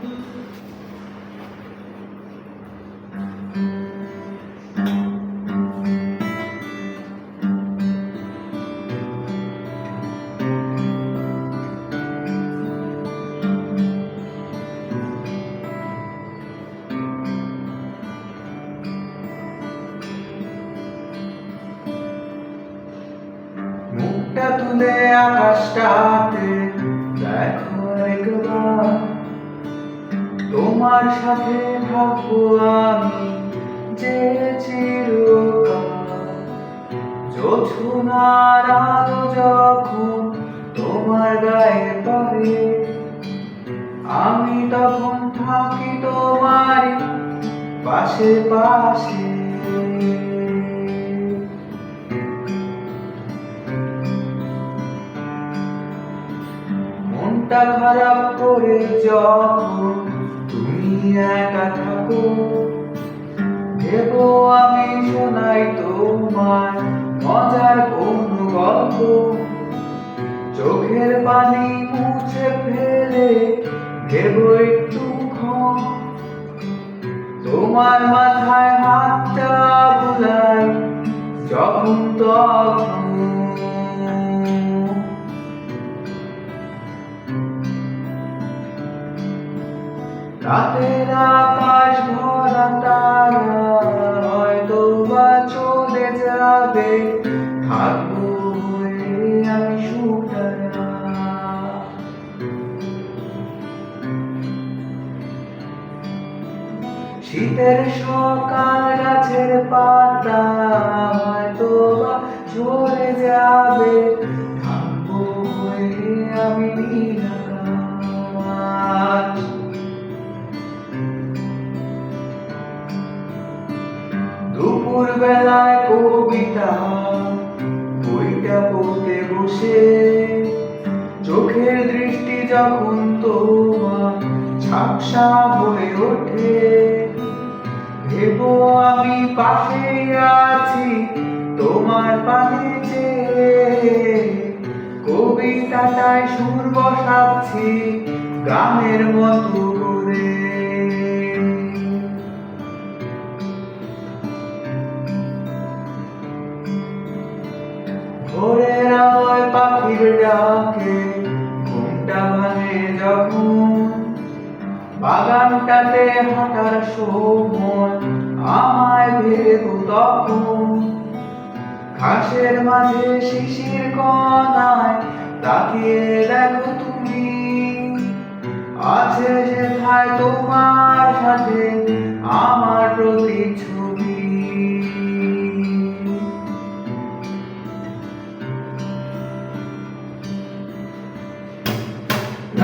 tu de abastaste তোমার সাথে থাকব আমি যে চিরকাল। আলো যখন তোমার গায়ে পড়ে, আমি তখন থাকি তোমার পাশে পাশে। মনটা খারাপ করে যখন একা থাকো দেব আমি শোনাই তোমার মজার কোন গল্প চোখের পানি মুছে ফেলে দেব একটু। তোমার মাথায় হাতটা বুলাই, যখন তখন রাতের আকাশ ভরা তারা হয়তো বা চলে যাবে। থাকব আমি শীতের সকাল গাছের পাতা হয়তো বা ঝরে যাবে। থাকব আমি বেলায় কবিতা বইটা পড়তে বসে, চোখের দৃষ্টি যখন তোমার ঝাপসা হয়ে ওঠে, ভেব আমি পাশে আছি তোমার পানে কবিতাটায় সুর বসাচ্ছি গানের মতো ডাকে ঘুমটা বাগানটাতে হাঁটার সময় আমায় ভেব তখন। ঘাসের মাঝে শিশির কনায় তাকিয়ে দেখো